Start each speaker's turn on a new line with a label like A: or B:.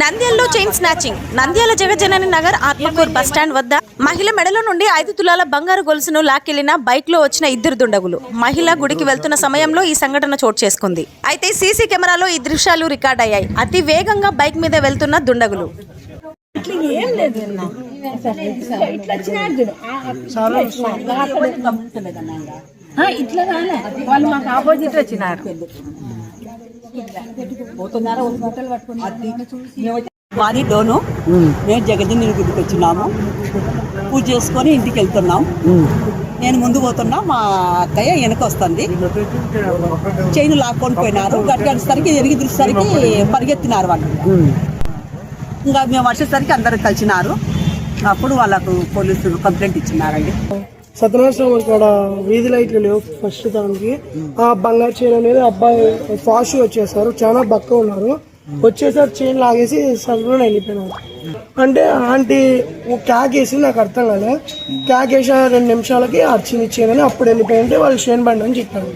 A: నంద్యాలలో chain snatching. Nandyal జగజ్జనని Nagar Atmakur bus stand వద్ద మహిళ మెడలో నుండి ఐదు తులాల బంగారు గొలుసును లాక్కెళ్ళిన బైక్లో వచ్చిన ఇద్దరు దుండగులు. మహిళ గుడికి వెళ్తున్న సమయంలో ఈ సంఘటన చోటు చేసుకుంది. అయితే సీసీ కెమెరాలో ఈ దృశ్యాలు రికార్డ్ అయ్యాయి. అతి వేగంగా బైక్ మీద వెళ్తున్న దుండగులు.
B: ఇట్లా రాలే. వాళ్ళు మాకు ఆపోజిట్ వచ్చినారు.
C: మాది డోను. మేము జగజీని గుడికి వచ్చినాము. పూజ చేసుకొని ఇంటికి వెళ్తున్నాం. నేను ముందు పోతున్నా మా అక్కయ్య వెనక వస్తుంది. చైన్ లాక్కొని పోయినారు. వచ్చేసరికి ఎరిగి దృష్టిసరికి పరిగెత్తినారు వాళ్ళు. ఇంకా మేము వచ్చేసరికి అందరు కలిసినారు. అప్పుడు వాళ్ళకు పోలీసులు కంప్లైంట్ ఇచ్చినారండి.
D: సత్యనారాయణ కూడా వీధి లైట్లు లేవు ఫస్ట్ దానికి. ఆ బంగారు చైన్ అనేది అబ్బాయి ఫాస్ట్ వచ్చేసారు చాలా బక్క ఉన్నారు. వచ్చేసారి చైన్ లాగేసి సగంలో వెళ్ళిపోయినారు అంటే ఆంటీ ఓ క్యాక్ వేసి నాకు అర్థం కాలే. క్యాక్ వేసిన రెండు నిమిషాలకి అర్చింది చైన్ అని అప్పుడు వెళ్ళిపోయింటే వాళ్ళు చైన్ బండి అని చెప్పారు.